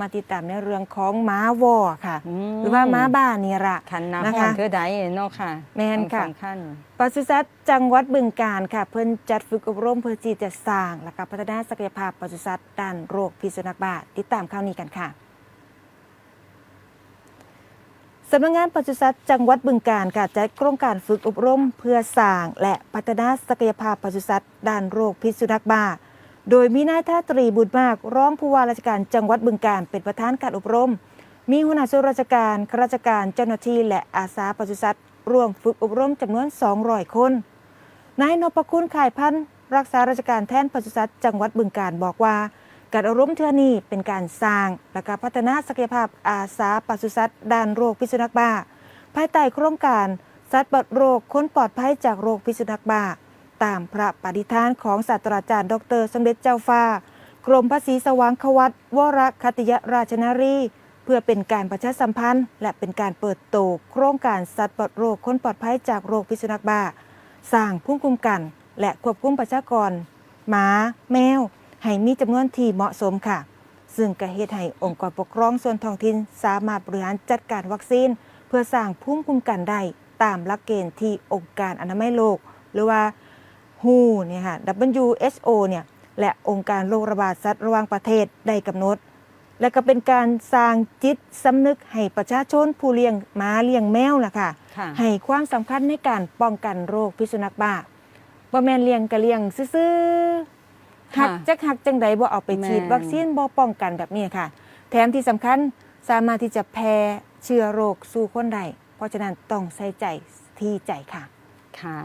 มาติดตามในเรื่องของม้าวอค่ะมหรือว่าม้าบ้านนี่ละขันน้ำนะห้อคะนคือใดเนาะค่ะ แม่นค่ะสำคัญปศุสัตว์จังหวัดบึงกาฬค่ะ เพิ่นจัดฝึกอบรมเพื่อที่จะสร้าง และก็พัฒนาศักยภาพปศุสัตว์ด้านโรคพิษสุนัขบ้าติดตามข่าวนี้กันค่ะสำนักงานปศุสัตว์จังหวัดบึงกาฬค่ะจัดโครงการฝึกอบรมเพื่อสร้าง และพัฒนาศักยภาพปศุสัตว์ด้านโรคพิษสุนัขบ้า โดยมีนายท่าตรีบุญมากรองผู้ว่าราชการจังหวัดบึงกาฬเป็นประธานการอบรม มีหัวหน้าส่วนราชการข้าราชการเจ้าหน้าที่และอาสาปศุสัตว์ร่วมฝึกอบรมจำนวน 200 คน นายนพคุณข่ายพันธ์รักษาราชการแทนปศุสัตว์จังหวัดบึงกาฬบอกว่า การอบรมเทื่อนี้เป็นการสร้างและการพัฒนาศักยภาพอาสาปศุสัตว์ด้านโรคพิษสุนัขบ้า ภายใต้โครงการสัตว์ปลอดโรคคนปลอดภัยจากโรคพิษสุนัขบ้า ตามพระปฏิฐานของศาสตราจารย์ ดร สมเด็จเจ้าฟ้ากรมภาษีสว่างควัตวรคติยราชนารีเพื่อเป็นการประชาสัมพันธ์ และเป็นการเปิดโตโครงการสัตว์ปลอดโรคคนปลอดภัยจากโรคพิษสุนัขบ้า สร้างภูมิคุ้มกัน และควบคุมประชากรหมาแมว ให้มีจำนวนที่เหมาะสมค่ะ ซึ่งกระเหตุให้องค์กรปกครองส่วนท้องถิ่นสามารถบริหารจัดการวัคซีน เพื่อสร้างภูมิคุ้มกันได้ตามหลักเกณฑ์ที่องค์การอนามัยโลก หรือว่า WHO เนี่ยค่ะ WHO เนี่ยและองค์การโรคระบาดสัตว์ระหว่างประเทศได้กำหนด และก็เป็นการสร้างจิตสำนึกให้ประชาชนผู้เลี้ยงหมาเลี้ยงแมวล่ะค่ะค่ะ ให้ความสำคัญในการป้องกันโรคพิษสุนัขบ้าบ่แม่นเลี้ยงก็เลี้ยงซื่อๆหักค่ะจักหักจังใดบ่เอาไปฉีดแม่นวัคซีนบ่ป้องกันแบบนี้ค่ะ แถมที่สำคัญสามารถที่จะแพร่เชื้อโรคสู่คนได้เพราะฉะนั้นต้องใส่ใจที่ใจค่ะ ค่ะ